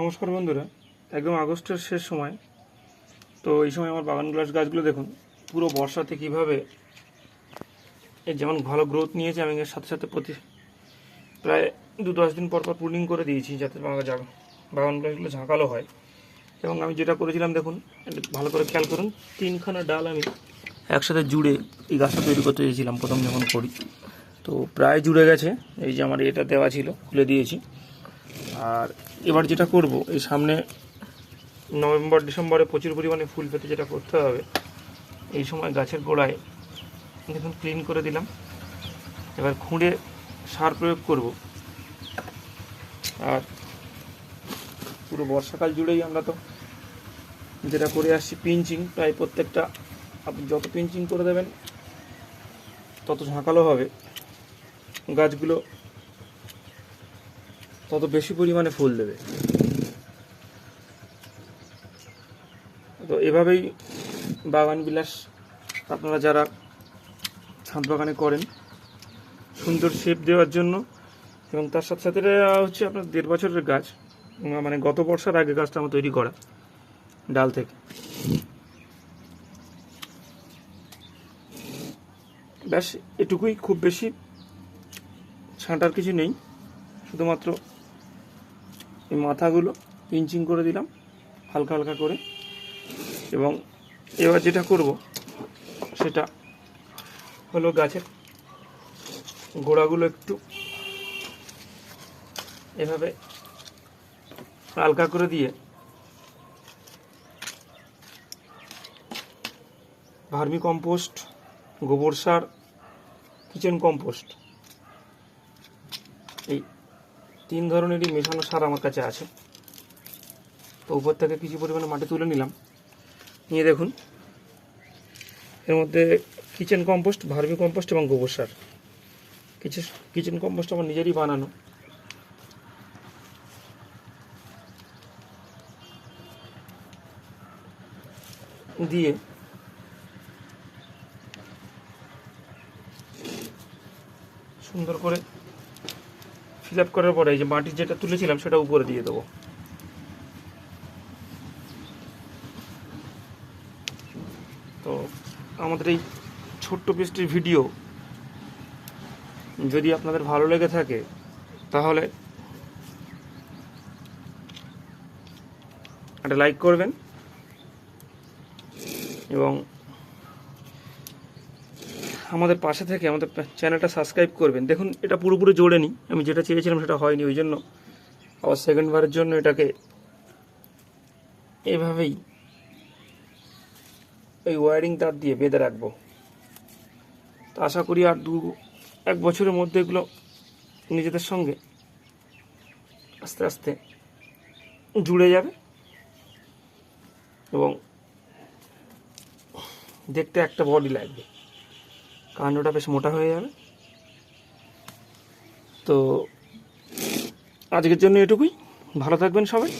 নমস্কার বন্ধুরা, একদম আগস্টের শেষ সময়। তো এই সময় আমার বাগান গ্লাস গাছগুলো দেখুন, পুরো বর্ষাতে কীভাবে এর যেমন ভালো গ্রোথ নিয়েছে, আমি এর সাথে সাথে প্রতি প্রায় দু দশ দিন পর পর পুলিং করে দিয়েছি যাতে বাগান গ্লাসগুলো ঝাঁকালো হয়। এবং আমি যেটা করেছিলাম দেখুন ভালো করে খেয়াল করুন, তিনখানা ডাল আমি একসাথে জুড়ে এই গাছটা তৈরি করতে চেয়েছিলাম প্রথম যখন করি। তো প্রায় জুড়ে গেছে, এই যে আমার এটা দেওয়া ছিল, খুলে দিয়েছি। আর এবার যেটা করব, এই সামনে নভেম্বর, ডিসেম্বরে প্রচুর পরিমাণে ফুল পেতে যেটা করতে হবে, এই সময় গাছের গোড়ায় দেখুন ক্লিন করে দিলাম। এবার খুঁড়ে সার প্রয়োগ করব। আর পুরো বর্ষাকাল জুড়েই আমরা তো যেটা করে আসছি পিঞ্চিং প্রায় প্রত্যেকটা আপনি যত পিঞ্চিং করে দেবেন, তত ঝাঁকালো হবে। গাছগুলো তত বেশি পরিমাণে ফুল দেবে। তো এভাবেই বাগান বিলাস আপনারা যারা ছাদ বাগানে করেন, সুন্দর শেপ দেওয়ার জন্য এবং তার সাথে সাথে হচ্ছে আপনার দেড় বছরের গাছ মানে গত বর্ষার আগে গাছটা আমার তৈরি করা ডাল থেকে। ব্যাস, এটুকুই। খুব বেশি ছাঁটার কিছু নেই, শুধুমাত্র এই মাথাগুলো পিঞ্চিং করে দিলাম, হালকা হালকা করে। এবং এবার যেটা করব, সেটা হলো গাছের গোড়াগুলো একটু এভাবে হালকা করে দিয়ে ভার্মি কম্পোস্ট, গোবর সার, কিচেন কম্পোস্ট, এই তিন ধরনেরই মেশানো সার আমার কাছে আছে। তো উপর থেকে কিছু পরিমাণে মাটি তুলে নিলাম। নিয়ে দেখুন, এর মধ্যে কিচেন কম্পোস্ট ভার্মি কম্পোস্ট এবং গোবর সার। কিচেন কিচেন কম্পোস্ট আমার নিজেরই বানানো। দিয়ে সুন্দর করে ফিল আপ করার পরে এই যে মাটি যেটা তুলেছিলাম সেটা উপরে দিয়ে দেবো। তো আমাদের এই ছোট্ট পেস্টির ভিডিও যদি আপনাদের ভালো লেগে থাকে, তাহলে একটা লাইক করবেন এবং আমাদের পাশে থেকে আমাদের চ্যানেলটা সাবস্ক্রাইব করবেন। দেখুন, এটা পুরোপুরি জোড়েনি আমি যেটা চেয়েছিলাম সেটা হয়নি, ওই জন্য আবার সেকেন্ড বারের জন্য এটাকে এভাবেই এই ওয়ারিং তার দিয়ে বেঁধে রাখব। তো আশা করি আর দু, এক বছরের মধ্যে এগুলো নিজেদের সঙ্গে আস্তে আস্তে জুড়ে যাবে এবং দেখতে একটা বডি লাগবে। কাণ্ডটা বেশ মোটা হয়ে যাবে। তো আজকের জন্য এটুকুই। ভালো থাকবেন সবাই।